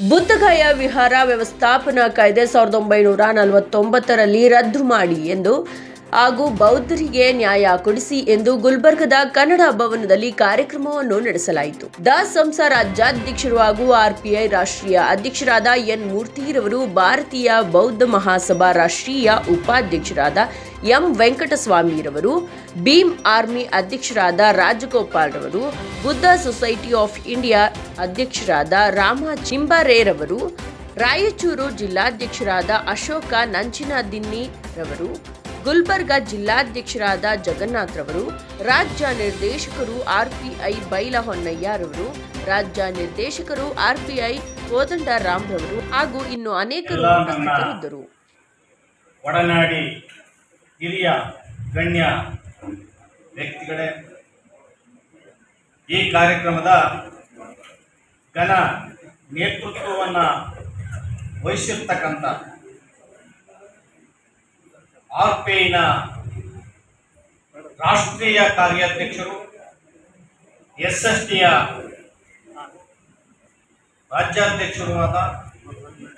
ಬುದ್ಧಗಯ ವಿಹಾರ ವ್ಯವಸ್ಥಾಪನಾ ಕಾಯ್ದೆ ಸಾವಿರದ ಒಂಬೈನೂರ ನಲವತ್ತೊಂಬತ್ತರಲ್ಲಿ ರದ್ದು ಮಾಡಿ ಎಂದು ಹಾಗೂ ಬೌದ್ಧರಿಗೆ ನ್ಯಾಯ ಕೊಡಿಸಿ ಎಂದು ಗುಲ್ಬರ್ಗದ ಕನ್ನಡ ಭವನದಲ್ಲಿ ಕಾರ್ಯಕ್ರಮವನ್ನು ನಡೆಸಲಾಯಿತು. ದಾಸ್ ಸಂಸ ರಾಜ್ಯಾಧ್ಯಕ್ಷರು ಹಾಗೂ ಆರ್ಪಿಐ ರಾಷ್ಟ್ರೀಯ ಅಧ್ಯಕ್ಷರಾದ ಎನ್ ಮೂರ್ತಿರವರು ಭಾರತೀಯ ಬೌದ್ಧ ಮಹಾಸಭಾ ರಾಷ್ಟ್ರೀಯ ಉಪಾಧ್ಯಕ್ಷರಾದ ಎಂ ವೆಂಕಟಸ್ವಾಮಿರವರು, ಭೀಮ್ ಆರ್ಮಿ ಅಧ್ಯಕ್ಷರಾದ ರಾಜಗೋಪಾಲ್ ರವರು ಬುದ್ಧ ಸೊಸೈಟಿ ಆಫ್ ಇಂಡಿಯಾ ಅಧ್ಯಕ್ಷರಾದ ರಾಮ ಚಿಂಬಾರೇರವರು, ರಾಯಚೂರು ಜಿಲ್ಲಾಧ್ಯಕ್ಷರಾದ ಅಶೋಕ ನಂಚಿನದಿನ್ನಿ ರವರು ಗುಲ್ಬರ್ಗ ಜಿಲ್ಲಾಧ್ಯಕ್ಷರಾದ ಜಗನ್ನಾಥ್ ರವರು ರಾಜ್ಯ ನಿರ್ದೇಶಕರು ಆರ್ಪಿಐ ಬೈಲ ಹೊನ್ನಯ್ಯರವರು ರಾಜ್ಯ ನಿರ್ದೇಶಕರು ಆರ್ಪಿಐ ಕೋದಂಡ ರಾಮ್ ರವರು ಹಾಗೂ ಇನ್ನು ಅನೇಕರು ಉಪಸ್ಥಿತರಿದ್ದರು. ಒಡನಾಡಿ ಹಿರಿಯ ಗಣ್ಯ ವ್ಯಕ್ತಿಗಳೇ ಈ ಕಾರ್ಯಕ್ರಮದ ಘನ ನೇತೃತ್ವವನ್ನು ವಹಿಸಿರ್ತಕ್ಕಂಥ ಆರ್ ಪಿ ಐನ ರಾಷ್ಟ್ರೀಯ ಕಾರ್ಯಾಧ್ಯಕ್ಷರು ಎಸ್ ಎಸ್ ಟಿಯ ರಾಜ್ಯಾಧ್ಯಕ್ಷರು ಆದ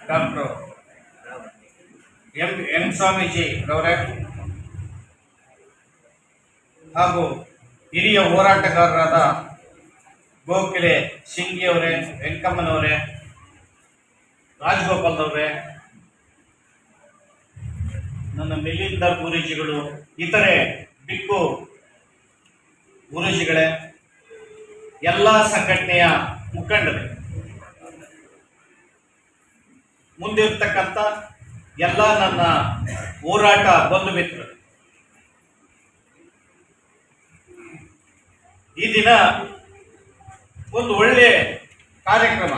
ಡಾಕ್ಟರ್ ಎಂ ಎಂ ಸ್ವಾಮೀಜಿ ರವರೇ ಹಾಗೂ ಹಿರಿಯ ಹೋರಾಟಗಾರರಾದ ಗೋಖಲೆ ಸಿಂಗಿ ಅವರೇ ವೆಂಕಮ್ಮನವರೇ ರಾಜಗೋಪಾಲ್ ಅವರೇ ನನ್ನ ಮಿಲಿಂದ ಗುರೂಜಿಗಳು ಇತರೆ ಬಿಕ್ಕು ಗುರೂಜಿಗಳೇ ಎಲ್ಲ ಸಂಘಟನೆಯ ಮುಖಂಡರು. ಮುಂದಿರ್ತಕ್ಕಂಥ ಎಲ್ಲ ನನ್ನ ಹೋರಾಟ ಬಂಧು ಮಿತ್ರರು ಈ ದಿನ ಒಂದು ಒಳ್ಳೆ ಕಾರ್ಯಕ್ರಮ.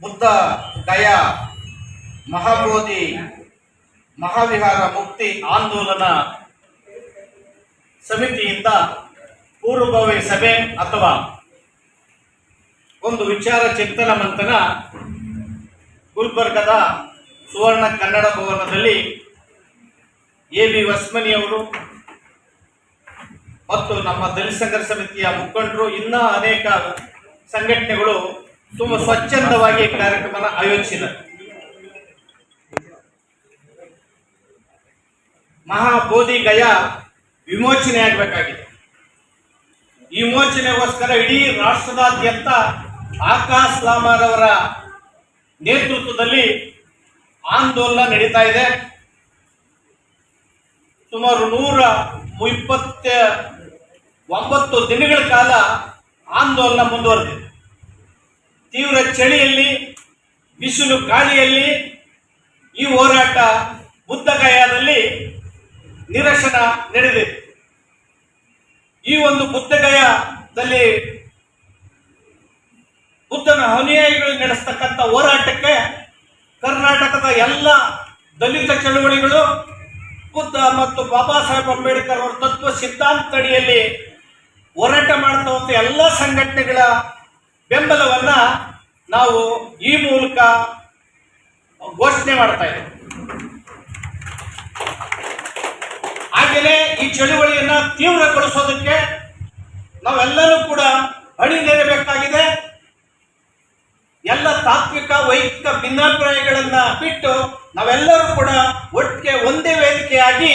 ಬುದ್ಧ, ದಯಾ, ಮಹಾಬೋಧಿ ಮಹಾವಿಹಾರ ಮುಕ್ತಿ ಆಂದೋಲನ ಸಮಿತಿಯಿಂದ ಪೂರ್ವಭಾವಿ ಸಭೆ ಅಥವಾ ಒಂದು ವಿಚಾರ ಚಿಂತನ ಮಂಥನ ಗುಲ್ಬರ್ಗದ ಸುವರ್ಣ ಕನ್ನಡ ಭವನದಲ್ಲಿ ಎ ಬಿ ವಸ್ಮನಿ ಅವರು ಮತ್ತು ನಮ್ಮ ದಲಿತ ಸಂಘರ್ಷ ಸಮಿತಿಯ ಮುಖಂಡರು ಇನ್ನ ಅನೇಕ ಸಂಘಟನೆಗಳು ತುಂಬ ಸ್ವಚ್ಛಂದವಾಗಿ ಕಾರ್ಯಕ್ರಮ ಕಾರ್ಯಕ್ರಮನ ಆಯೋಜಿಸಿದರು ಮಹಾಬೋಧಿ ಗಯ ವಿಮೋಚನೆ ಆಗಬೇಕಾಗಿದೆ. ಈ ವಿಮೋಚನೆಗೋಸ್ಕರ ಇಡೀ ರಾಷ್ಟ್ರದಾದ್ಯಂತ ಆಕಾಶ್ ಲಾಮರ್ ಅವರ ನೇತೃತ್ವದಲ್ಲಿ ಆಂದೋಲನ ನಡೀತಾ ಇದೆ. ಸುಮಾರು ನೂರ ಇಪ್ಪತ್ತ ಒಂಬತ್ತು ದಿನಗಳ ಕಾಲ ಆಂದೋಲನ ಮುಂದುವರೆದಿದೆ. ತೀವ್ರ ಚಳಿಯಲ್ಲಿ, ಬಿಸಿಲು ಗಾಳಿಯಲ್ಲಿ ಈ ಹೋರಾಟ ಬುದ್ಧಗಯಾದಲ್ಲಿ ನಿರಶನ ನಡೆದಿದೆ. ಈ ಒಂದು ಬುದ್ಧಗಯದಲ್ಲಿ ಬುದ್ಧನ ಅನುಯಾಯಿಗಳು ನಡೆಸ್ತಕ್ಕಂಥ ಹೋರಾಟಕ್ಕೆ ಕರ್ನಾಟಕದ ಎಲ್ಲ ದಲಿತ ಚಳವಳಿಗಳು ಬುದ್ಧ ಮತ್ತು ಬಾಬಾ ಸಾಹೇಬ್ ಅಂಬೇಡ್ಕರ್ ಅವರ ತತ್ವ ಸಿದ್ಧಾಂತ ಅಡಿಯಲ್ಲಿ ಹೋರಾಟ ಮಾಡ್ತವಂಥ ಎಲ್ಲ ಸಂಘಟನೆಗಳ ಬೆಂಬಲವನ್ನ ನಾವು ಈ ಮೂಲಕ ಘೋಷಣೆ ಮಾಡ್ತಾ ಇದ್ದೇವೆ. ಈ ಚಳುವಳಿಯನ್ನ ತೀವ್ರಗೊಳಿಸೋದಕ್ಕೆ ನಾವೆಲ್ಲರೂ ಕೂಡ ಅಣಿನೇರಬೇಕಾಗಿದೆ ಎಲ್ಲ ತಾತ್ವಿಕ, ವೈಯಕ್ತಿಕ ಭಿನ್ನಾಭಿಪ್ರಾಯಗಳನ್ನ ಬಿಟ್ಟು ನಾವೆಲ್ಲರೂ ಕೂಡ ಒಟ್ಟಿಗೆ ಒಂದೇ ವೇದಿಕೆಯಾಗಿ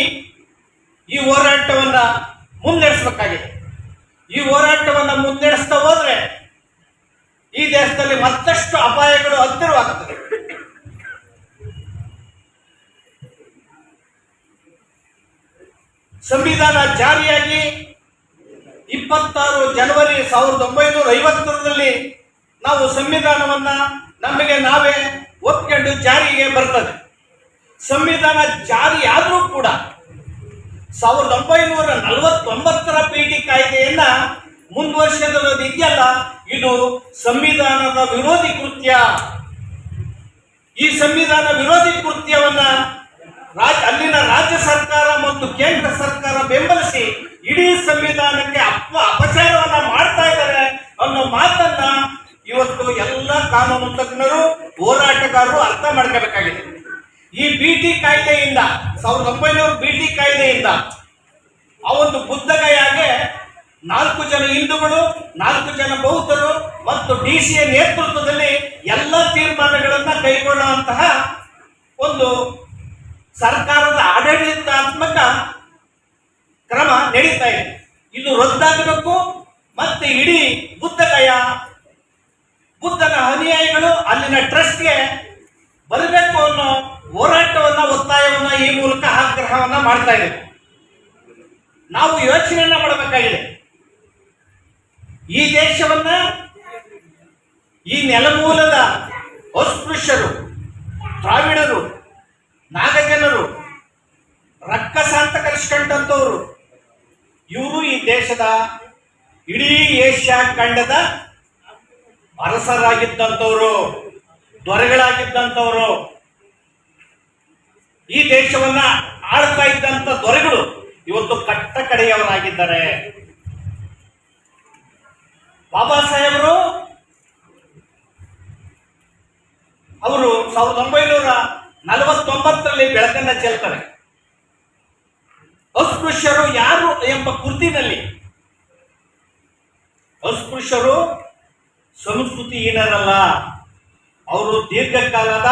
ಈ ಹೋರಾಟವನ್ನ ಮುನ್ನಡೆಸಬೇಕಾಗಿದೆ. ಈ ಹೋರಾಟವನ್ನ ಮುನ್ನಡೆಸ್ತಾ ಹೋದ್ರೆ ಈ ದೇಶದಲ್ಲಿ ಮತ್ತಷ್ಟು ಅಪಾಯಗಳು ಹತ್ತಿರವಾಗುತ್ತದೆ ಸಂವಿಧಾನ ಜಾರಿಯಾಗಿ ಇಪ್ಪತ್ತಾರು ಜನವರಿ ಸಾವಿರದ ಒಂಬೈನೂರ ಐವತ್ತರಲ್ಲಿ ನಾವು ಸಂವಿಧಾನವನ್ನ ನಮಗೆ ನಾವೇ ಒಪ್ಕೊಂಡು ಜಾರಿಗೆ ಬರ್ತದೆ. ಸಂವಿಧಾನ ಜಾರಿ ಆದರೂ ಕೂಡ ಸಾವಿರದ ಒಂಬೈನೂರ ನಲವತ್ತೊಂಬತ್ತರ ಪೀಠಿ ಕಾಯ್ದೆಯನ್ನ ಮುಂದುವರ್ಷಿರೋದು ಇದೆಯಲ್ಲ, ಇದು ಸಂವಿಧಾನದ ವಿರೋಧಿ ಕೃತ್ಯ. ಈ ಸಂವಿಧಾನ ವಿರೋಧಿ ಕೃತ್ಯವನ್ನ ರಾಜ್ ಅಲ್ಲಿನ ರಾಜ್ಯ ಸರ್ಕಾರ ಮತ್ತು ಕೇಂದ್ರ ಸರ್ಕಾರ ಬೆಂಬಲಿಸಿ ಇಡೀ ಸಂವಿಧಾನಕ್ಕೆ ಅಪ್ಪ ಅಪಚಾರವನ್ನ ಮಾಡ್ತಾ ಇದ್ದಾರೆ ಅನ್ನೋ ಮಾತನ್ನ ಇವತ್ತು ಎಲ್ಲ ಕಾನೂನು ತಜ್ಞರು, ಹೋರಾಟಗಾರರು ಅರ್ಥ ಮಾಡ್ಕೋಬೇಕಾಗಿದೆ. ಈ ಬಿಟಿ ಕಾಯ್ದೆಯಿಂದ, ಸಾವಿರದ ಒಂಬೈನೂರ ಬಿಟಿ ಕಾಯ್ದೆಯಿಂದ ಆ ಒಂದು ಬುದ್ಧಗಯಾಗೆ ನಾಲ್ಕು ಜನ ಹಿಂದೂಗಳು, ನಾಲ್ಕು ಜನ ಬೌದ್ಧರು ಮತ್ತು ಡಿ ಸಿ ಎ ನೇತೃತ್ವದಲ್ಲಿ ಎಲ್ಲ ತೀರ್ಮಾನಗಳನ್ನು ಕೈಗೊಳ್ಳುವಂತಹ ಒಂದು ಸರ್ಕಾರದ ಆಡಳಿತಾತ್ಮಕ ಕ್ರಮ ನಡೀತಾ ಇದೆ. ಇದು ರದ್ದಾಗಬೇಕು ಮತ್ತೆ ಇಡೀ ಬುದ್ಧಗಯ, ಬುದ್ಧನ ಅನುಯಾಯಿಗಳು ಅಲ್ಲಿನ ಟ್ರಸ್ಟ್ಗೆ ಬರಬೇಕು ಅನ್ನೋ ಹೋರಾಟವನ್ನ, ಒತ್ತಾಯವನ್ನ ಈ ಮೂಲಕ ಆಗ್ರಹವನ್ನ ಮಾಡ್ತಾ ಇದೆ ನಾವು ಯೋಚನೆಯನ್ನ ಮಾಡಬೇಕಾಗಿದೆ. ಈ ದೇಶವನ್ನ, ಈ ನೆಲಮೂಲದ ಅಸ್ಪೃಶ್ಯರು ದ್ರಾವಿಡರು ನಾಗಜನರು ರಕ್ಕಸ ಅಂತ ಕರೆಸ್ಕೊಂಡಂಥವ್ರು ಇವರು ಈ ದೇಶದ ಇಡೀ ಏಷ್ಯಾ ಖಂಡದ ಅರಸರಾಗಿದ್ದಂಥವ್ರು, ದೊರೆಗಳಾಗಿದ್ದಂಥವ್ರು. ಈ ದೇಶವನ್ನ ಆಳ್ತಾ ಇದ್ದಂತ ದೊರೆಗಳು ಇವತ್ತು ಕಟ್ಟ ಕಡೆಯವರಾಗಿದ್ದಾರೆ. ಬಾಬಾ ಸಾಹೇಬರು ಅವರು ಸಾವಿರದ ಒಂಬೈನೂರ ನಲವತ್ತೊಂಬತ್ತರಲ್ಲಿ ಬೆಳಕನ್ನ ಚೆಲ್ತಾರೆ. ಅಸ್ಪೃಶ್ಯರು ಯಾರು ಎಂಬ ಕುರ್ತಿನಲ್ಲಿ? ಅಸ್ಪೃಶ್ಯರು ಸಂಸ್ಕೃತಿಹೀನರಲ್ಲ. ಅವರು ದೀರ್ಘಕಾಲದ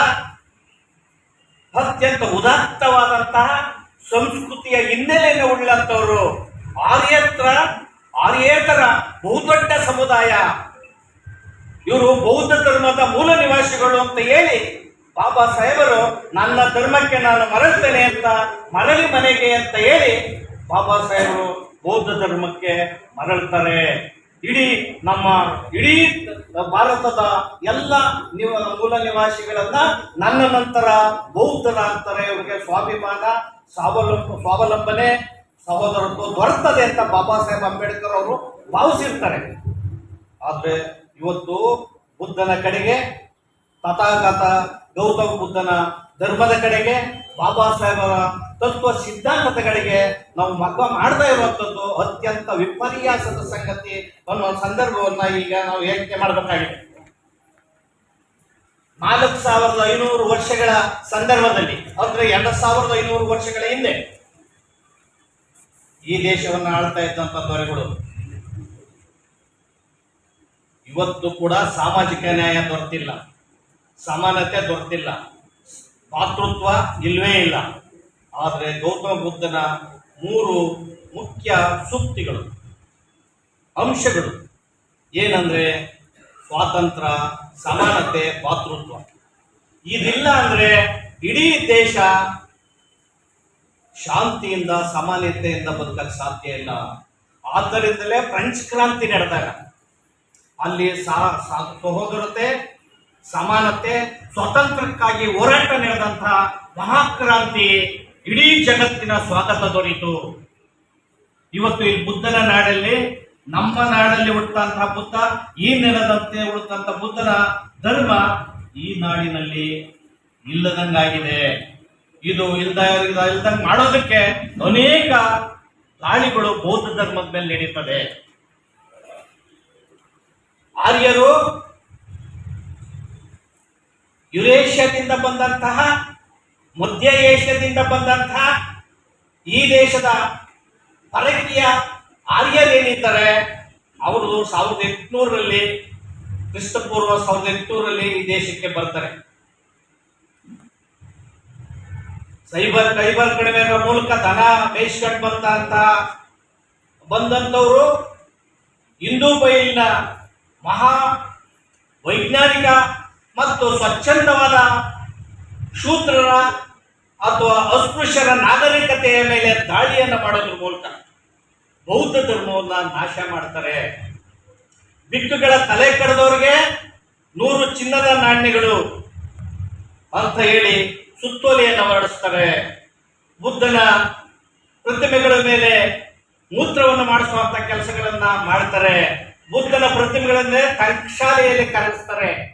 ಅತ್ಯಂತ ಉದಾತ್ತವಾದಂತಹ ಸಂಸ್ಕೃತಿಯ ಹಿನ್ನೆಲೆಯನ್ನು ಉಳ್ಳಂತವರು ಆರ್ಯತ್ರ, ಆರ್ಯೇತರ ಬಹುದೊಡ್ಡ ಸಮುದಾಯ. ಇವರು ಬೌದ್ಧ ಧರ್ಮದ ಮೂಲ ನಿವಾಸಿಗಳು ಅಂತ ಹೇಳಿ ಬಾಬಾ ಸಾಹೇಬರು, ನನ್ನ ಧರ್ಮಕ್ಕೆ ನಾನು ಮರಳ್ತೇನೆ ಅಂತ ಮರಳಿ ಮನೆಗೆ ಅಂತ ಹೇಳಿ ಬಾಬಾ ಸಾಹೇಬರು ಬೌದ್ಧ ಧರ್ಮಕ್ಕೆ ಮರಳ್ತಾರೆ. ಇಡೀ ನಮ್ಮ ಇಡೀ ಭಾರತದ ಎಲ್ಲ ನಿವ, ಮೂಲ ನಿವಾಸಿಗಳನ್ನ ನನ್ನ ನಂತರ ಬೌದ್ಧರಾಗ್ತಾರೆ. ಇವರಿಗೆ ಸ್ವಾಭಿಮಾನ, ಸ್ವಾವಲಂಬ, ಸ್ವಾವಲಂಬನೆ, ಸಹೋದರತ್ವ ದೊರೆತದೆ ಅಂತ ಬಾಬಾ ಸಾಹೇಬ್ ಅಂಬೇಡ್ಕರ್ ಅವರು ಭಾವಿಸಿರ್ತಾರೆ. ಆದರೆ ಇವತ್ತು ಬುದ್ಧನ ಕಡೆಗೆ ತಥಾಗತ ಗೌತಮ ಬುದ್ಧನ ಧರ್ಮದ ಕಡೆಗೆ, ಬಾಬಾ ಸಾಹೇಬರ ತತ್ವ ಸಿದ್ಧಾಂತದ ಕಡೆಗೆ ನಾವು ಮಗ್ಗ ಮಾಡ್ತಾ ಇರುವಂಥದ್ದು ಅತ್ಯಂತ ವಿಪರ್ಯಾಸದ ಸಂಗತಿ ಅನ್ನುವ ಸಂದರ್ಭವನ್ನ ಈಗ ನಾವು ಹೇಳಿಕೆ ಮಾಡಬೇಕಾಗಿದೆ. ನಾಲ್ಕು ಸಾವಿರದ ಐನೂರು ವರ್ಷಗಳ ಸಂದರ್ಭದಲ್ಲಿ, ಅಂದ್ರೆ ಎರಡು ಸಾವಿರದ ಐನೂರು ವರ್ಷಗಳ ಹಿಂದೆ, ಈ ದೇಶವನ್ನು ಆಳ್ತಾ ಇದ್ದಂತ ದೊರೆಗಳು ಇವತ್ತು ಕೂಡ ಸಾಮಾಜಿಕ ನ್ಯಾಯ ದೊರೆತಿಲ್ಲ ಸಮಾನತೆ ದೊರೆತಿಲ್ಲ. ಮಾತೃತ್ವ ಇಲ್ಲವೇ ಇಲ್ಲ. ಆದರೆ ಗೌತಮ ಬುದ್ಧನ ಮೂರು ಮುಖ್ಯ ಸೂಕ್ತಿಗಳು, ಅಂಶಗಳು. ಏನಂದ್ರೆ ಸ್ವಾತಂತ್ರ್ಯ ಸಮಾನತೆ, ಮಾತೃತ್ವ. ಇದಿಲ್ಲ ಅಂದ್ರೆ ಇಡೀ ದೇಶ ಶಾಂತಿಯಿಂದ, ಸಮಾನತೆಯಿಂದ ಬದುಕಕ್ಕೆ ಸಾಧ್ಯ ಇಲ್ಲ. ಆದ್ದರಿಂದಲೇ ಫ್ರೆಂಚ್ ಕ್ರಾಂತಿ ನಡೆದಾಗ ಅಲ್ಲಿ ಸಹೋದರತೆ ಸಮಾನತೆ, ಸ್ವಾತಂತ್ರ್ಯಕ್ಕಾಗಿ ಹೋರಾಟ ನಡೆದಂತಹ ಮಹಾಕ್ರಾಂತಿ ಇಡೀ ಜಗತ್ತಿನ ಸ್ವಾಗತ ದೊರೆಯಿತು. ಇವತ್ತು ಈ ಬುದ್ಧನ ನಾಡಲ್ಲಿ, ನಮ್ಮ ನಾಡಲ್ಲಿ ಹುಟ್ಟಂತಹ ಬುದ್ಧ, ಈ ನೆಲದಂತೆ ಹುಟ್ಟಂತ ಬುದ್ಧನ ಧರ್ಮ ಈ ನಾಡಿನಲ್ಲಿ ಇಲ್ಲದಂಗಾಗಿದೆ. ಇದು ಇಲ್ದ, ಇಲ್ದ- ಇಲ್ದಂಗ್ ಮಾಡೋದಕ್ಕೆ ಅನೇಕ ದಾಳಿಗಳು ಬೌದ್ಧ ಧರ್ಮದ ಮೇಲೆ ನಡೀತದೆ. ಆರ್ಯರು ಯುರೇಷ್ಯಾದಿಂದ ಬಂದಂತಹ ಮಧ್ಯ ಏಷ್ಯಾದಿಂದ ಬಂದಂತಹ ಈ ದೇಶದ ಪರಕೀಯ ಆರ್ಯರೇನಿದ್ದಾರೆ ಅವರು ಸಾವಿರದ ಎಂಟುನೂರರಲ್ಲಿ, ಕ್ರಿಸ್ತಪೂರ್ವ ಸಾವಿರದ ಎಂಟುನೂರಲ್ಲಿ ಈ ದೇಶಕ್ಕೆ ಬರ್ತಾರೆ. ಸೈಬರ್, ಕೈಬರ್ ಕಡಿಮೆ ಮೂಲಕ ದನ ಮೇಯಿಸ್ಕೊಂಡು ಬಂತ ಬಂದಂಥವರು ಹಿಂದೂ ಬೈಲಿನ ಮಹಾ ವೈಜ್ಞಾನಿಕ ಮತ್ತು ಸ್ವಚ್ಛಂದವಾದ ಶೂದ್ರರ ಅಥವಾ ಅಸ್ಪೃಶ್ಯರ ನಾಗರಿಕತೆಯ ಮೇಲೆ ದಾಳಿಯನ್ನು ಮಾಡೋದ್ರ ಮೂಲಕ ಬೌದ್ಧ ಧರ್ಮವನ್ನು ನಾಶ ಮಾಡ್ತಾರೆ. ಬಿಕ್ಕುಗಳ ತಲೆ ಕಡ್ದವ್ರಿಗೆ ನೂರು ಚಿನ್ನದ ನಾಣ್ಯಗಳು ಅಂತ ಹೇಳಿ ಸುತ್ತೋಲೆಯನ್ನು ಹೊರಡಿಸ್ತಾರೆ. ಬುದ್ಧನ ಪ್ರತಿಮೆಗಳ ಮೇಲೆ ಮೂತ್ರವನ್ನು ಮಾಡಿಸುವಂಥ ಕೆಲಸಗಳನ್ನು ಮಾಡ್ತಾರೆ. ಬುದ್ಧನ ಪ್ರತಿಮೆಗಳನ್ನೇ ಶಾಲೆಯಲ್ಲಿ ಕರೆಸ್ತಾರೆ.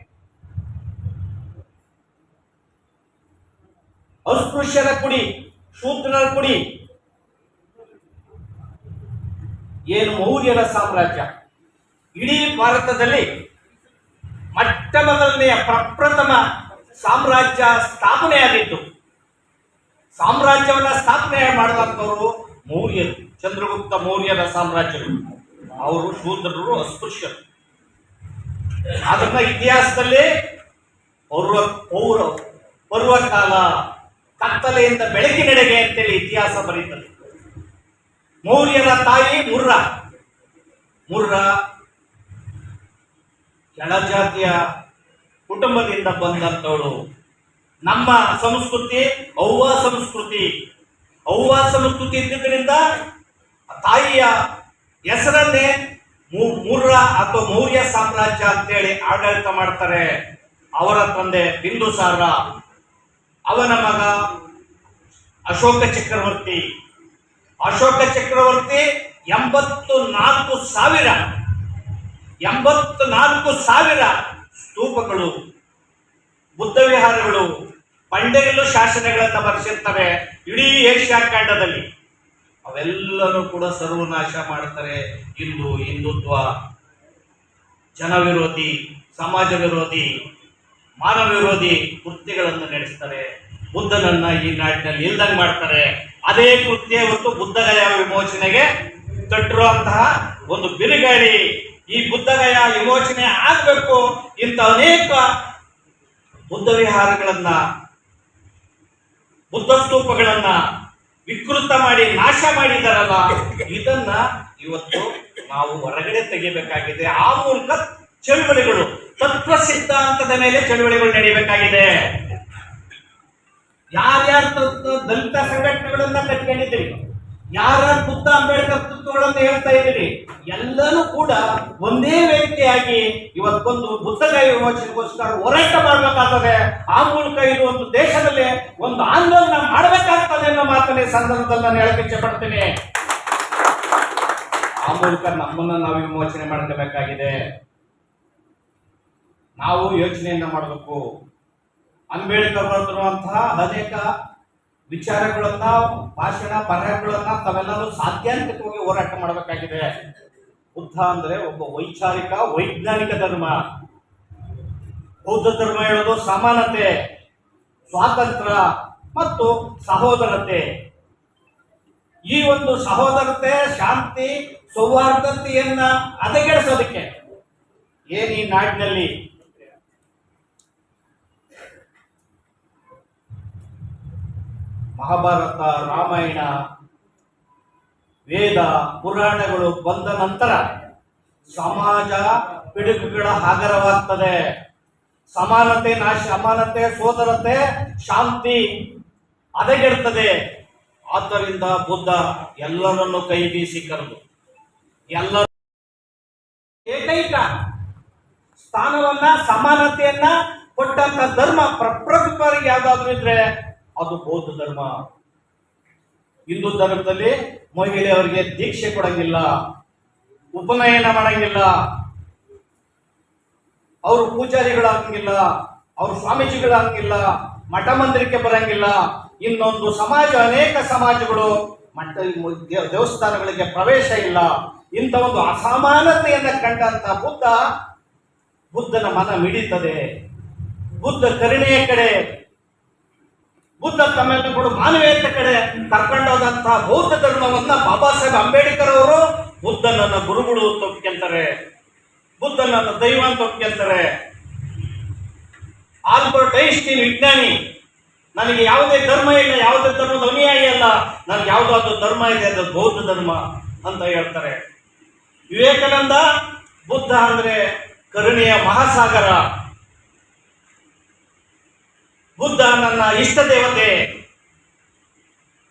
ಅಸ್ಪೃಶ್ಯರ ಕುಡಿ ಶೂದ್ರರ ಕುಡಿ. ಏನು ಮೌರ್ಯರ ಸಾಮ್ರಾಜ್ಯ? ಇಡೀ ಭಾರತದಲ್ಲಿ ಮೊಟ್ಟ ಮೊದಲನೆಯ ಪ್ರಪ್ರಥಮ ಸಾಮ್ರಾಜ್ಯ ಸ್ಥಾಪನೆಯಾಗಿತ್ತು. ಸಾಮ್ರಾಜ್ಯವನ್ನ ಸ್ಥಾಪನೆ ಮಾಡಿದಂಥವರು ಮೌರ್ಯರು, ಚಂದ್ರಗುಪ್ತ ಮೌರ್ಯರ ಸಾಮ್ರಾಜ್ಯರು. ಅವರು ಶೂದ್ರರು, ಅಸ್ಪೃಶ್ಯರು. ಅದನ್ನ ಇತಿಹಾಸದಲ್ಲಿ ಪೌರ್ವ, ಪೌರ, ಪರ್ವಕಾಲ ಕತ್ತಲೆಯಿಂದ ಬೆಳಕಿನೆಡೆಗೆ ಅಂತೇಳಿ ಇತಿಹಾಸ ಬರೀತದೆ. ಮೌರ್ಯರ ತಾಯಿ ಮುರ್ರ. ಮುರ್ರ ಕೆಳಜಾತಿಯ ಕುಟುಂಬದಿಂದ ಬಂದಂಥವಳು. ನಮ್ಮ ಸಂಸ್ಕೃತಿ, ಅವ್ವ ಸಂಸ್ಕೃತಿ. ಅವ್ವ ಸಂಸ್ಕೃತಿ ಇದ್ದಿದ್ದರಿಂದ ತಾಯಿಯ ಹೆಸರನ್ನೇ ಮುರ್ರ ಅಥವಾ ಮೌರ್ಯ ಸಾಮ್ರಾಜ್ಯ ಅಂತೇಳಿ ಆಡಳಿತ ಮಾಡ್ತಾರೆ. ಅವರ ತಂದೆ ಬಿಂದುಸಾರ ಅವನ ಮಗ ಅಶೋಕ ಚಕ್ರವರ್ತಿ. ಅಶೋಕ ಚಕ್ರವರ್ತಿ ಎಂಬತ್ತು ನಾಲ್ಕು ಸಾವಿರ ಎಂಬತ್ತು ನಾಲ್ಕು ಸಾವಿರ ಸ್ತೂಪಗಳು, ಬುದ್ಧ ವಿಹಾರಗಳು ಬಂಡೆಗಲ್ಲು ಶಾಸನಗಳನ್ನು ಬರೆಸಿರ್ತವೆ ಇಡೀ ಏಷ್ಯಾ ಖಂಡದಲ್ಲಿ. ಅವೆಲ್ಲರೂ ಕೂಡ ಸರ್ವನಾಶ ಮಾಡ್ತಾರೆ ಹಿಂದೂ ಹಿಂದುತ್ವ ಜನ ವಿರೋಧಿ ಸಮಾಜ ವಿರೋಧಿ ಮಾನವ ವಿರೋಧಿ ಕೃತ್ಯಗಳನ್ನು ನಡೆಸ್ತಾರೆ. ಬುದ್ಧನನ್ನ ಈ ನಾಡಿನಲ್ಲಿ ಇಲ್ದಂಗೆ ಮಾಡ್ತಾರೆ. ಅದೇ ಕೃತ್ಯ ಇವತ್ತು ಬುದ್ಧಗಯ ವಿಮೋಚನೆಗೆ ತಟ್ಟಿರುವಂತಹ ಒಂದು ಬಿರುಗಾಳಿ ಈ ಬುದ್ಧಗಯ ವಿಮೋಚನೆ ಆಗಬೇಕು ಇಂಥ ಅನೇಕ ಬುದ್ಧ ವಿಹಾರಗಳನ್ನ ಬುದ್ಧ ಸ್ತೂಪಗಳನ್ನ ವಿಕೃತ ಮಾಡಿ ನಾಶ ಮಾಡಿದಾರಲ್ಲ, ಇದನ್ನ ಇವತ್ತು ನಾವು ಹೊರಗಡೆ ತೆಗಿಬೇಕಾಗಿದೆ. ಆ ಮೂಲಕ ಚಳುವಳಿಗಳು ತತ್ವ ಸಿದ್ಧಾಂತದ ಮೇಲೆ ಚಳುವಳಿಗಳು ನಡೆಯಬೇಕಾಗಿದೆ. ಯಾರ್ಯಾರ ದಲಿತ ಸಂಘಟನೆಗಳನ್ನ ಕಟ್ಕೊಂಡಿದ್ದೀರಿ? ಯಾರ್ಯಾರು ಬುದ್ಧ ಅಂಬೇಡ್ಕರ್ ತತ್ವಗಳನ್ನು ಹೇಳ್ತಾ ಇದ್ದೀರಿ? ಎಲ್ಲನೂ ಕೂಡ ಒಂದೇ ವ್ಯಕ್ತಿಯಾಗಿ ಇವತ್ತೊಂದು ಬುದ್ಧಗಯ ವಿಮೋಚನೆಗೋಸ್ಕರ ಹೋರಾಟ ಮಾಡಬೇಕಾಗ್ತದೆ. ಆ ಮೂಲಕ ಇದು ಒಂದು ದೇಶದಲ್ಲಿ ಒಂದು ಆಂದೋಲನ ಮಾಡಬೇಕಾಗ್ತದೆ ಅನ್ನೋ ಮಾತನ್ನ ಸಂದರ್ಭದಲ್ಲಿ ನಾನು ಹೇಳಕ್ಕೆ ಇಚ್ಛೆ ಪಡ್ತೀನಿ ಆ ಮೂಲಕ ನಮ್ಮನ್ನ ನಾವು ವಿಮೋಚನೆ ಮಾಡ್ಕೋಬೇಕಾಗಿದೆ. ನಾವು ಯೋಚನೆಯನ್ನ ಮಾಡಬೇಕು. ಅಂಬೇಡ್ಕರ್ ಅನೇಕ ವಿಚಾರಗಳನ್ನ, ಭಾಷಣ ಬರಹಗಳನ್ನ ತಾವೆಲ್ಲರೂ ಸಾಧ್ಯಾಂತಿಕವಾಗಿ ಹೋರಾಟ ಮಾಡಬೇಕಾಗಿದೆ. ಬುದ್ಧ ಅಂದ್ರೆ ಒಬ್ಬ ವೈಚಾರಿಕ, ವೈಜ್ಞಾನಿಕ ಧರ್ಮ. ಬೌದ್ಧ ಧರ್ಮ ಹೇಳೋದು ಸಮಾನತೆ, ಸ್ವಾತಂತ್ರ್ಯ ಮತ್ತು ಸಹೋದರತೆ. ಈ ಒಂದು ಸಹೋದರತೆ, ಶಾಂತಿ, ಸೌಹಾರ್ದತೆಯನ್ನ ಅದಗೆಡಿಸೋದಕ್ಕೆ ಏನು ಈ ನಾಡಿನಲ್ಲಿ ಮಹಾಭಾರತ, ರಾಮಾಯಣ, ವೇದ, ಪುರಾಣಗಳು ಬಂದ ನಂತರ ಸಮಾಜ ಪಿಡುಗುಗಳ ಆಗರವಾಗ್ತದೆ ಸಮಾನತೆ ನಾಶ ಸಮಾನತೆ ಸೋದರತೆ, ಶಾಂತಿ ಹದಗೆಡ್ತದೆ. ಆದ್ದರಿಂದ ಬುದ್ಧ ಎಲ್ಲರನ್ನು ಕೈ ಬೀಸಿ ಕರೆದು, ಎಲ್ಲರ ಏಕೈಕ ಸ್ಥಾನವನ್ನ, ಸಮಾನತೆಯನ್ನ ಕೊಟ್ಟಂತ ಧರ್ಮ ಪ್ರಪ್ರಥಮವಾಗಿ ಯಾವ್ದಾದ್ರು ಇದ್ರೆ ಅದು ಬೌದ್ಧ ಧರ್ಮ. ಹಿಂದೂ ಧರ್ಮದಲ್ಲಿ ಮಹಿಳೆಯರಿಗೆ ದೀಕ್ಷೆ ಕೊಡಂಗಿಲ್ಲ, ಉಪನಯನ ಮಾಡಂಗಿಲ್ಲ, ಅವರು ಪೂಜಾರಿಗಳಾಗಂಗಿಲ್ಲ, ಅವರು ಸ್ವಾಮೀಜಿಗಳಾಗಂಗಿಲ್ಲ, ಮಠ ಮಂದಿರಕ್ಕೆ ಬರಂಗಿಲ್ಲ. ಇನ್ನೊಂದು ಸಮಾಜ, ಅನೇಕ ಸಮಾಜಗಳು, ಮಠ ದೇವಸ್ಥಾನಗಳಿಗೆ ಪ್ರವೇಶ ಇಲ್ಲ. ಇಂಥ ಒಂದು ಅಸಮಾನತೆಯನ್ನು ಕಂಡಂತ ಬುದ್ಧ, ಬುದ್ಧನ ಮನ ಮಿಡಿತದೆ. ಬುದ್ಧ ಕರುಣೆಯ ಕಡೆ ಬುದ್ಧ ಕೂಡ ಮಾನವೀಯತೆ ಕಡೆ ಕರ್ಕೊಂಡೋದಂತಹ ಬೌದ್ಧ ಧರ್ಮವನ್ನ ಬಾಬಾ ಸಾಹೇಬ್ ಅಂಬೇಡ್ಕರ್ ಅವರು ಬುದ್ಧನನ್ನ ಗುರುಗಳು ಅಂತ ಒಪ್ಕೊಂತಾರೆ ಬುದ್ಧನನ್ನ ದೈವ ಅಂತ ಒಪ್ಕೊಂತಾರೆ ಆಲ್ಬರ್ಟ್ ಐನ್ಸ್ಟೀನ್ ವಿಜ್ಞಾನಿ, ನನಗೆ ಯಾವುದೇ ಧರ್ಮ ಇಲ್ಲ, ಯಾವುದೇ ಧರ್ಮದ ಅನುಯಾಯಿ ಅಲ್ಲ, ನನಗೆ ಯಾವುದಾದ್ರು ಧರ್ಮ ಇದೆ, ಅದು ಬೌದ್ಧ ಧರ್ಮ ಅಂತ ಹೇಳ್ತಾರೆ. ವಿವೇಕಾನಂದ ಬುದ್ಧ ಅಂದ್ರೆ ಕರುಣೆಯ ಮಹಾಸಾಗರ. ಬುದ್ಧ ನನ್ನ ಇಷ್ಟ ದೇವತೆ.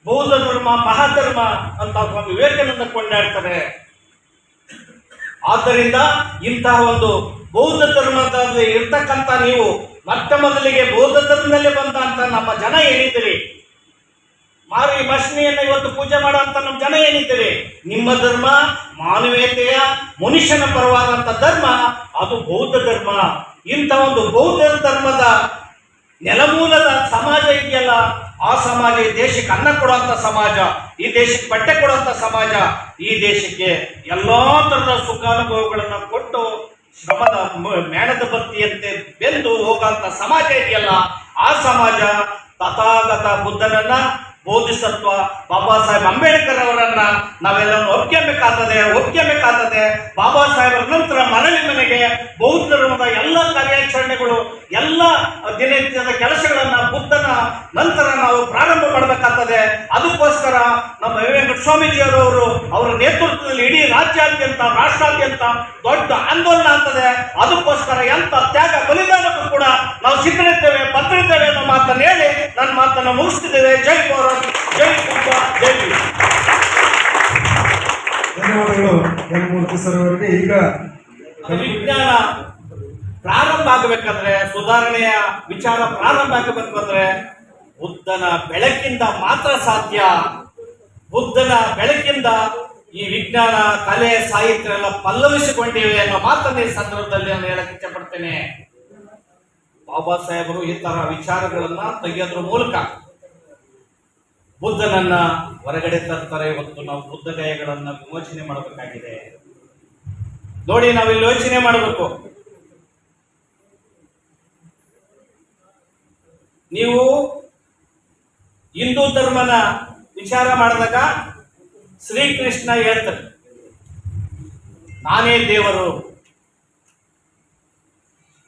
ಬೌದ್ಧ ಧರ್ಮ, ಮಹಾಧರ್ಮ ಅಂತ ಸ್ವಾಮಿ ವಿವೇಕಾನಂದ ಕೊಂಡಾಡ್ತಾರೆ. ಆದ್ದರಿಂದ ಇಂತಹ ಒಂದು ಬೌದ್ಧ ಧರ್ಮದಲ್ಲಿ ಇರ್ತಕ್ಕಂಥ ನೀವು ಮೊಟ್ಟ ಮೊದಲಿಗೆ ಬೌದ್ಧ ಧರ್ಮದಲ್ಲಿ ಬಂದಂತ ನಮ್ಮ ಜನ ಏನಿದ್ದೀರಿ? ಮಾರಿ ಮಶ್ನಿಯನ್ನ ಇವತ್ತು ಪೂಜೆ ಮಾಡುವಂತ ನಮ್ಮ ಜನ ಏನಿದ್ದೀರಿ? ನಿಮ್ಮ ಧರ್ಮ, ಮಾನವೀಯತೆಯ ಮನುಷ್ಯನ ಪರವಾದಂತ ಧರ್ಮ, ಅದು ಬೌದ್ಧ ಧರ್ಮ. ಇಂಥ ಒಂದು ಬೌದ್ಧ ಧರ್ಮದ ನೆಲಮೂಲದ ಸಮಾಜ ಇದೆಯಲ್ಲ, ಆ ಸಮಾಜ ಈ ದೇಶಕ್ಕೆ ಅನ್ನ ಕೊಡುವಂತ ಸಮಾಜ, ಈ ದೇಶಕ್ಕೆ ಬಟ್ಟೆ ಕೊಡುವಂತ ಸಮಾಜ, ಈ ದೇಶಕ್ಕೆ ಎಲ್ಲಾ ತರದ ಸುಖಾನುಭವಗಳನ್ನ ಕೊಟ್ಟು ಶ್ರಮದ ಮೇಣದ ಬತ್ತಿಯಂತೆ ಬೆಂದು ಹೋಗಂತ ಸಮಾಜ ಇದೆಯಲ್ಲ, ಆ ಸಮಾಜ ತಥಾಗತ ಬುದ್ಧನನ್ನ ಬೋಧಿಸತ್ವ ಬಾಬಾ ಸಾಹೇಬ್ ಅಂಬೇಡ್ಕರ್ ಅವರನ್ನ ನಾವೆಲ್ಲರೂ ಒಪ್ಕೊಬೇಕಾಗ್ತದೆ ಒಪ್ಕೊಬೇಕಾಗ್ತದೆ ಬಾಬಾ ಸಾಹೇಬರ ನಂತರ ಮರಳಿ ಮನೆಗೆ ಬೌದ್ಧ ಧರ್ಮದ ಎಲ್ಲ ಕಾರ್ಯಾಚರಣೆಗಳು, ಎಲ್ಲ ದಿನನಿತ್ಯದ ಕೆಲಸಗಳನ್ನ ಬುದ್ಧನ ನಂತರ ನಾವು ಪ್ರಾರಂಭ ಮಾಡಬೇಕಾಗ್ತದೆ. ಅದಕ್ಕೋಸ್ಕರ ನಮ್ಮ ವಿವೇಕ ಸ್ವಾಮೀಜಿಯವರವರು ಅವರ ನೇತೃತ್ವದಲ್ಲಿ ಇಡೀ ರಾಜ್ಯಾದ್ಯಂತ, ರಾಷ್ಟ್ರಾದ್ಯಂತ ದೊಡ್ಡ ಆಂದೋಲನ ಆಗ್ತದೆ. ಅದಕ್ಕೋಸ್ಕರ ಎಂತ ತ್ಯಾಗ ಬಲಿದಾನಕ್ಕೂ ಕೂಡ ನಾವು ಸಿದ್ಧರಿದ್ದೇವೆ ಭದ್ರಿದ್ದೇವೆ ಅನ್ನೋ ಮಾತನ್ನು ಹೇಳಿ, ನನ್ನ ಮಾತನ್ನು ಮುಗಿಸ್ತಿದ್ದೇವೆ. ಜೈ ಭಾರತ್ ಧನ್ಯವಾದಗಳು. ಅವರಿಗೆ. ಈಗ ವಿಜ್ಞಾನ ಪ್ರಾರಂಭ ಆಗಬೇಕಂದ್ರೆ, ಸುಧಾರಣೆಯ ವಿಚಾರ ಪ್ರಾರಂಭ ಆಗಬೇಕು ಅಂದ್ರೆ, ಬುದ್ಧನ ಬೆಳಕಿಂದ ಮಾತ್ರ ಸಾಧ್ಯ. ಬುದ್ಧನ ಬೆಳಕಿಂದ ಈ ವಿಜ್ಞಾನ, ಕಲೆ, ಸಾಹಿತ್ಯ ಎಲ್ಲ ಪಲ್ಲವಿಸಿಕೊಂಡಿವೆ ಅನ್ನೋ ಮಾತನ್ನ ಈ ಸಂದರ್ಭದಲ್ಲಿ ನಾನು ಹೇಳಕ್ ಇಚ್ಛಪಡ್ತೇನೆ ಬಾಬಾ ಸಾಹೇಬರು ಈ ತರ ವಿಚಾರಗಳನ್ನ ತೆಗೆಯೋದ್ರ ಮೂಲಕ ಬುದ್ಧನನ್ನ ಹೊರಗಡೆ ತರ್ತಾರೆ ಇವತ್ತು ನಾವು ಬುದ್ಧ ಗಯಗಳನ್ನ ವಿಮೋಚನೆ ಮಾಡಬೇಕಾಗಿದೆ. ನೋಡಿ ನಾವಿಲ್ಲಿ ಯೋಚನೆ ಮಾಡಬೇಕು. ನೀವು ಹಿಂದೂ ಧರ್ಮನ ವಿಚಾರ ಮಾಡಿದಾಗ ಶ್ರೀಕೃಷ್ಣ ಹೇಳ್ತಾರೆ, ನಾನೇ ದೇವರು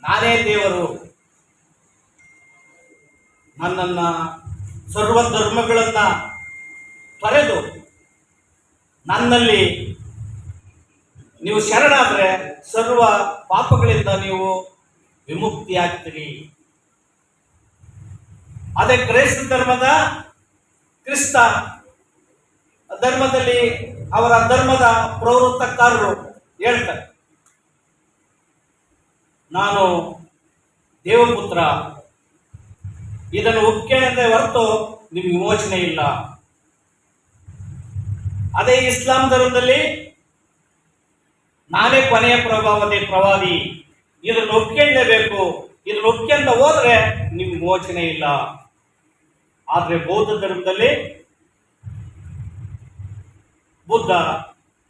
ನಾನೇ ದೇವರು. ನನ್ನನ್ನ ಸರ್ವ ಧರ್ಮಗಳನ್ನು ತೊರೆದು ನನ್ನಲ್ಲಿ ನೀವು ಶರಣಾದರೆ ಸರ್ವ ಪಾಪಗಳಿಂದ ನೀವು ವಿಮುಕ್ತಿಯಾಗ್ತೀರಿ. ಅದೇ ಕ್ರೈಸ್ತ ಧರ್ಮದ ಕ್ರಿಸ್ತ ಧರ್ಮದಲ್ಲಿ ಅವರ ಧರ್ಮದ ಪ್ರವೃತ್ತಕಾರರು ಹೇಳ್ತಾರೆ, ನಾನು ದೇವಪುತ್ರ ಇದನ್ನು ಒಪ್ಕೊಳ್ಳದೆ ಹೊರತು ನಿಮ್ಗೆ ವಿಮೋಚನೆ ಇಲ್ಲ. ಅದೇ ಇಸ್ಲಾಂ ಧರ್ಮದಲ್ಲಿ ನಾನೇ ಕೊನೆಯ ಪ್ರಭಾವದಿ ಪ್ರವಾದಿ. ಇದನ್ನು ಒಪ್ಕೊಳ್ಳೇಬೇಕು ಇದನ್ನು ಒಪ್ಕೊಂಡ ಹೋದ್ರೆ ನಿಮ್ಗೆ ಮೋಚನೆ ಇಲ್ಲ. ಆದ್ರೆ ಬೌದ್ಧ ಧರ್ಮದಲ್ಲಿ ಬುದ್ಧ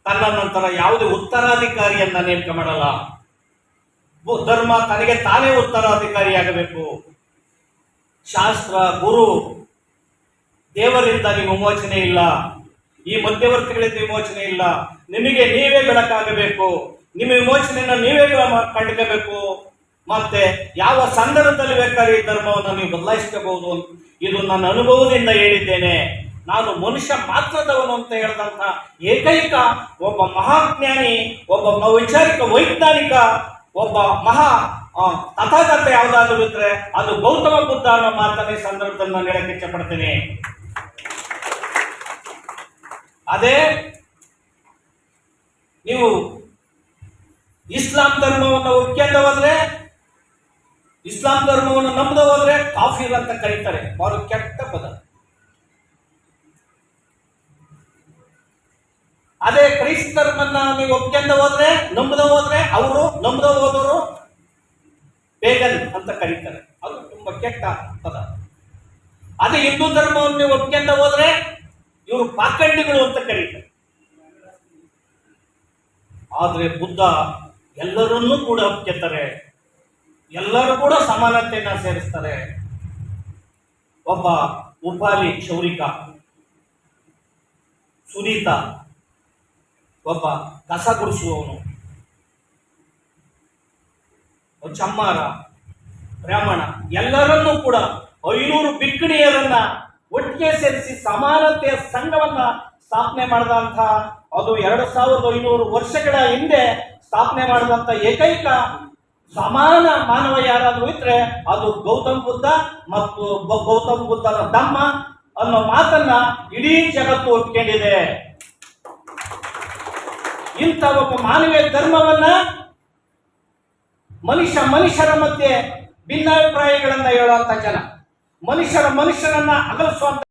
ತನ್ನ ನಂತರ ಯಾವುದೇ ಉತ್ತರಾಧಿಕಾರಿಯನ್ನ ನೇಮಕ ಮಾಡಲ್ಲ. ಧರ್ಮ ತನಗೆ ತಾನೇ ಉತ್ತರಾಧಿಕಾರಿಯಾಗಬೇಕು. ಶಾಸ್ತ್ರ, ಗುರು, ದೇವರಿಂದ ನಿಮ್ಮ ವಿಮೋಚನೆ ಇಲ್ಲ. ಈ ಮಧ್ಯವರ್ತಿಗಳಿಂದ ವಿಮೋಚನೆ ಇಲ್ಲ. ನಿಮಗೆ ನೀವೇ ಬೆಳಕಾಗಬೇಕು. ನಿಮ್ಮ ವಿಮೋಚನೆಯನ್ನು ನೀವೇ ಕಂಡುಕೋಬೇಕು ಮತ್ತೆ ಯಾವ ಸಂದರ್ಭದಲ್ಲಿ ಬೇಕಾದ್ರೆ ಈ ಧರ್ಮವನ್ನು ನೀವು ಬದಲಾಯಿಸಬಹುದು ಇದು ನನ್ನ ಅನುಭವದಿಂದ ಹೇಳಿದ್ದೇನೆ. ನಾನು ಮನುಷ್ಯ ಮಾತ್ರದವನು ಅಂತ ಹೇಳಿದಂತ ಏಕೈಕ ಒಬ್ಬ ಮಹಾಜ್ಞಾನಿ, ಒಬ್ಬ ವೈಚಾರಿಕ ವೈಜ್ಞಾನಿಕ ಒಬ್ಬ ಮಹಾ ತಥಾಗತ ಯಾವುದಾದ್ರೂ ಇದ್ರೆ ಅದು ಗೌತಮ ಬುದ್ಧ ಅನ್ನೋ ಮಾತನ್ನ ಈ ಸಂದರ್ಭದಲ್ಲಿ ನಾನು ಹೇಳಕ್ಕೆ ಇಚ್ಛಪಡ್ತೇನೆ. ಅದೇ, ನೀವು ಇಸ್ಲಾಂ ಧರ್ಮವನ್ನು ಒಪ್ಕೊಂಡ ಹೋದ್ರೆ, ಇಸ್ಲಾಂ ಧರ್ಮವನ್ನು ನಂಬದ ಹೋದ್ರೆ ಕಾಫಿರ್ ಅಂತ ಕರೀತಾರೆ. ಬಹಳ ಕೆಟ್ಟ ಪದ. ಅದೇ ಕ್ರೈಸ್ತ ಧರ್ಮನ್ನ ನೀವು ಒಪ್ಕೊಂಡ ಹೋದ್ರೆ, ನಂಬದ ಹೋದ್ರೆ ಅವರು, ನಂಬದ ಹೋದವರು ಬೇಗನ್ ಅಂತ ಕರೀತಾರೆ. ಅದು ತುಂಬಾ ಕೆಟ್ಟ ಪದ. ಅದೇ ಹಿಂದೂ ಧರ್ಮವನ್ನು ನೀವು ಒಪ್ಕೊಂಡ ಹೋದ್ರೆ ಇವರು ಪಾಖಂಡಿಗಳು ಅಂತ ಕರೀತಾರೆ. ಆದ್ರೆ ಬುದ್ಧ ಎಲ್ಲರನ್ನೂ ಕೂಡ ಒಪ್ಕೊತಾರೆ. ಎಲ್ಲರೂ ಕೂಡ ಸಮಾನತೆಯನ್ನ ಸೇರಿಸ್ತಾರೆ. ಒಬ್ಬ ಉಪಾಲಿ ಕ್ಷೌರಿಕ, ಸುನೀತ ಒಬ್ಬ ಕಸ ಗುಡಿಸುವವನು. ಚಮ್ಮಾರ, ಬ್ರಾಹ್ಮಣ, ಎಲ್ಲರನ್ನೂ ಕೂಡ ಐನೂರು ಬಿಕ್ಕಣಿಯರನ್ನ ಒಟ್ಟಿಗೆ ಸೇರಿಸಿ ಸಮಾನತೆಯ ಸಂಘವನ್ನ ಸ್ಥಾಪನೆ ಮಾಡಿದಂಥ ಅದು ಎರಡು ಸಾವಿರದ ಐನೂರು ವರ್ಷಗಳ ಹಿಂದೆ ಸ್ಥಾಪನೆ ಮಾಡಿದಂಥ ಏಕೈಕ ಸಮಾನ ಮಾನವ ಯಾರಾದರೂ ಇದ್ರೆ ಅದು ಗೌತಮ್ ಬುದ್ಧ ಮತ್ತು ಗೌತಮ್ ಬುದ್ಧನ ತಮ್ಮ ಅನ್ನೋ ಮಾತನ್ನ ಇಡೀ ಜಗತ್ತು ಒಪ್ಕೊಂಡಿದೆ. ಇಂಥ ಒಬ್ಬ ಮಾನವೀಯ ಧರ್ಮವನ್ನ ಮನುಷ್ಯ ಮನುಷ್ಯರ ಮಧ್ಯೆ ಭಿನ್ನಾಭಿಪ್ರಾಯಗಳನ್ನ ಹೇಳುವಂತ ಜನ. ಮನುಷ್ಯರ ಮನುಷ್ಯರನ್ನ ಅಗಲಿಸುವಂತ